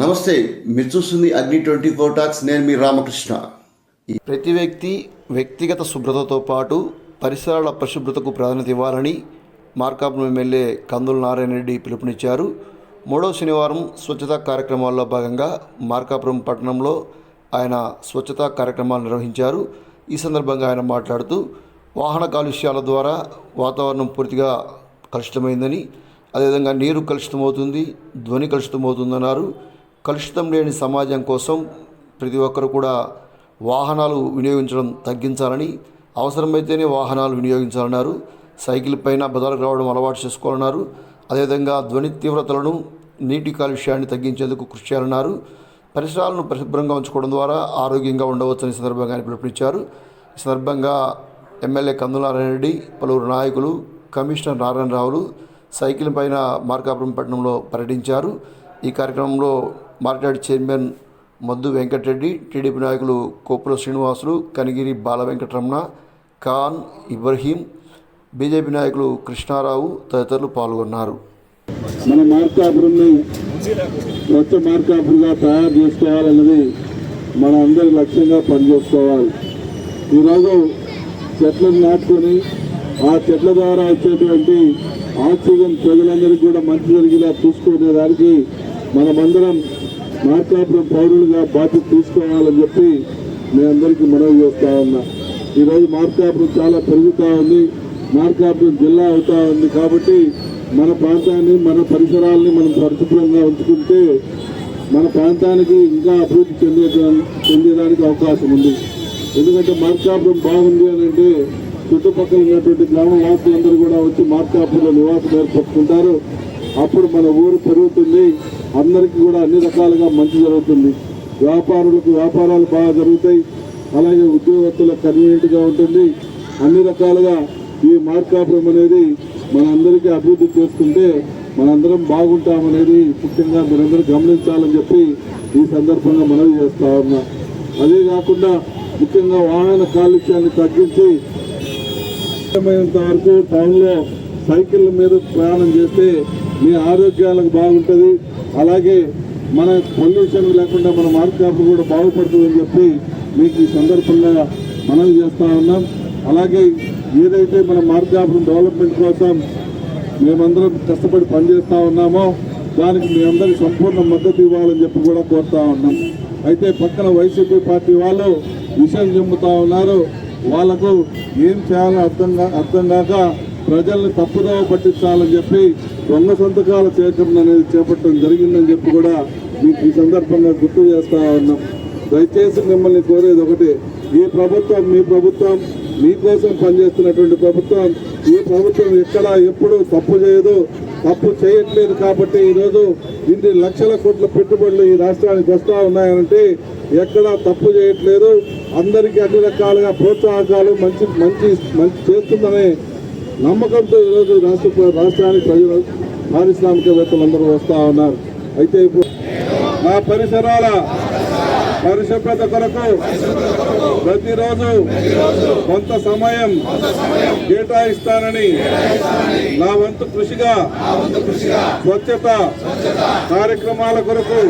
నమస్తే మీరు చూస్తుంది అగ్ని ట్వంటీ ఫోర్ టాక్స్ నేను మీ రామకృష్ణ ప్రతి వ్యక్తి వ్యక్తిగత శుభ్రతతో పాటు పరిసరాల పరిశుభ్రతకు ప్రాధాన్యత ఇవ్వాలని మార్కాపురం ఎమ్మెల్యే కందుల నారాయణ రెడ్డి పిలుపునిచ్చారు మూడో శనివారం స్వచ్ఛతా కార్యక్రమాల్లో భాగంగా మార్కాపురం పట్టణంలో ఆయన స్వచ్ఛతా కార్యక్రమాలు నిర్వహించారు ఈ సందర్భంగా ఆయన మాట్లాడుతూ వాహన కాలుష్యాల ద్వారా వాతావరణం పూర్తిగా కలుషితమైందని అదేవిధంగా నీరు కలుషితమవుతుంది ధ్వని కలుషితమవుతుందన్నారు కలుషితం లేని సమాజం కోసం ప్రతి ఒక్కరు కూడా వాహనాలు వినియోగించడం తగ్గించాలని అవసరమైతేనే వాహనాలు వినియోగించాలన్నారు సైకిల్ పైన బదలకు రావడం అలవాటు చేసుకోవాలన్నారు అదేవిధంగా ధ్వని తీవ్రతలను నీటి కాలుష్యాన్ని తగ్గించేందుకు కృషి చేయాలన్నారు పరిసరాలను పరిశుభ్రంగా ఉంచుకోవడం ద్వారా ఆరోగ్యంగా ఉండవచ్చని సందర్భంగా ఆయన పిలుపునిచ్చారు ఈ సందర్భంగా ఎమ్మెల్యే కందులారాయణ రెడ్డి పలువురు నాయకులు కమిషనర్ నారాయణరావులు సైకిల్ పైన మార్కాపురం పట్టణంలో పర్యటించారు ఈ కార్యక్రమంలో market chairman Maddu Venkatareddy TDP నాయకులు కోపుల శ్రీనివాసులు కనిగిరి బాల వెంకటరమణ ఖాన్ ఇబ్రహీం బీజేపీ నాయకులు కృష్ణారావు తదితరులు పాల్గొన్నారు మన మార్కాపురంని కొత్త మార్కాపురంగా తయారు చేసుకోవాలన్నది మన అందరి లక్ష్యంగా పనిచేసుకోవాలి ఈరోజు చెట్లను నాటుకొని ఆ చెట్ల ద్వారా వచ్చేటువంటి ఆక్సిజన్ ప్రజలందరికీ కూడా మంచి జరిగేలా చూసుకునే దానికి మనమందరం మార్కాపురం పౌరులుగా బాధ్యత తీసుకోవాలని చెప్పి మీ అందరికీ మనవి చేస్తా ఉన్నా ఈరోజు మార్కాపురం చాలా పెరుగుతూ ఉంది మార్కాపురం జిల్లా అవుతా ఉంది కాబట్టి మన ప్రాంతాన్ని మన పరిసరాలని మనం పరిశుభ్రంగా ఉంచుకుంటే మన ప్రాంతానికి ఇంకా అభివృద్ధి చెందే చెందేదానికి అవకాశం ఉంది ఎందుకంటే మార్కాపురం బాగుంది అని అంటే చుట్టుపక్కల ఉన్నటువంటి గ్రామవాసులందరూ కూడా వచ్చి మార్కాపురంలో నివాసం ఏర్పరచుకుంటారు అప్పుడు మన ఊరు పెరుగుతుంది అందరికీ కూడా అన్ని రకాలుగా మంచి జరుగుతుంది వ్యాపారులకు వ్యాపారాలు బాగా జరుగుతాయి అలాగే ఉద్యోగస్తులకు కన్వీనియంట్గా ఉంటుంది అన్ని రకాలుగా ఈ మార్కాపురం అనేది మనందరికీ అభివృద్ధి చేసుకుంటే మనందరం బాగుంటామనేది ముఖ్యంగా మీరందరూ గమనించాలని చెప్పి ఈ సందర్భంగా మనవి చేస్తా ఉన్నా అదే కాకుండా ముఖ్యంగా వాహన కాలుష్యాన్ని తగ్గించి వరకు టౌన్లో సైకిళ్ళ మీద ప్రయాణం చేస్తే మీ ఆరోగ్యాలకు బాగుంటుంది అలాగే మన పొల్యూషన్ లేకుండా మన మార్కాపు కూడా బాగుపడుతుందని చెప్పి మీకు ఈ సందర్భంగా మనం చేస్తూ ఉన్నాం అలాగే ఏదైతే మన మార్కాపు డెవలప్మెంట్ కోసం మేమందరం కష్టపడి పనిచేస్తూ ఉన్నామో దానికి మీ అందరికి సంపూర్ణ మద్దతు ఇవ్వాలని చెప్పి కూడా కోరుతా ఉన్నాం అయితే పక్కన వైసీపీ పార్టీ వాళ్ళు విషయం చెబుతా ఉన్నారు వాళ్లకు ఏం చేయాలో అర్థం అర్థం కాక ప్రజల్ని తప్పుదోవ పట్టించాలని చెప్పి దొంగ సంతకాల సేకరణ అనేది చేపట్టడం జరిగిందని చెప్పి కూడా మీకు ఈ సందర్భంగా గుర్తు చేస్తా ఉన్నాం దయచేసి మిమ్మల్ని కోరేది ఒకటి ఈ ప్రభుత్వం మీ ప్రభుత్వం మీకోసం పనిచేస్తున్నటువంటి ప్రభుత్వం ఈ ప్రభుత్వం ఎక్కడ ఎప్పుడు తప్పు చేయదు తప్పు చేయట్లేదు కాబట్టి ఈరోజు ఇన్ని లక్షల కోట్ల పెట్టుబడులు ఈ రాష్ట్రానికి వస్తూ ఉన్నాయంటే ఎక్కడా తప్పు చేయట్లేదు అందరికీ అన్ని రకాలుగా ప్రోత్సాహకాలు మంచి మంచి మంచి చేస్తుందనే నమ్మకంతో ఈరోజు రాష్ట్ర రాష్ట్రానికి ప్రజలు పారిశ్రామికవేత్తలందరూ వస్తూ ఉన్నారు అయితే ఇప్పుడు మా పరిసరాల పరిశుభ్రత కొరకు ప్రతిరోజు కొంత సమయం కేటాయిస్తానని నా వంతు కృషిగా స్వచ్ఛత కార్యక్రమాల కొరకు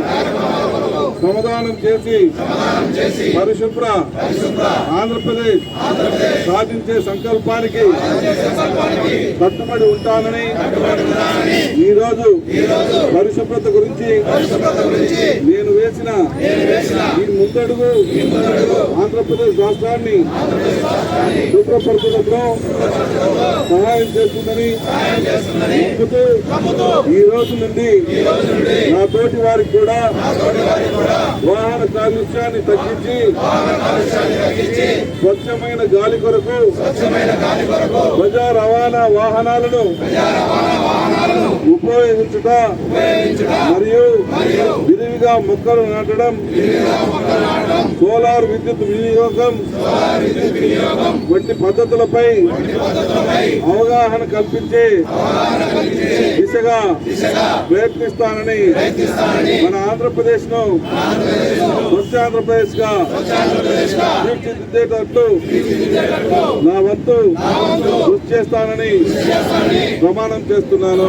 సమాధానం చేసి పరిశుభ్ర ఆంధ్రప్రదేశ్ సాధించే సంకల్పానికి కట్టుబడి ఉంటామని ఈరోజు పరిశుభ్రత గురించి నేను వేసిన ఈ ముందడుగు ఆంధ్రప్రదేశ్ రాష్ట్రాన్ని శుభ్రపరచడంలో సహాయం చేస్తుందని ఈ రోజు నుండి నా తోటి వారికి కూడా వాహన కాలుష్యాన్ని తగ్గించి స్వచ్ఛమైన గాలి కొరకు ప్రజా రవాణా వాహనాలను ఉపయోగించుట మరియు విరివిగా మొక్కలు నాటడం సోలార్ విద్యుత్ వినియోగం వంటి పద్ధతులపై అవగాహన కల్పించే దిశగా ప్రయత్నిస్తానని మన ఆంధ్రప్రదేశ్ ను స్వచ్ఛ ఆంధ్రప్రదేశ్ గా తీర్చిదిద్దేటట్టు నా వంతు కృషి చేస్తానని ప్రమాణం చేస్తున్నాను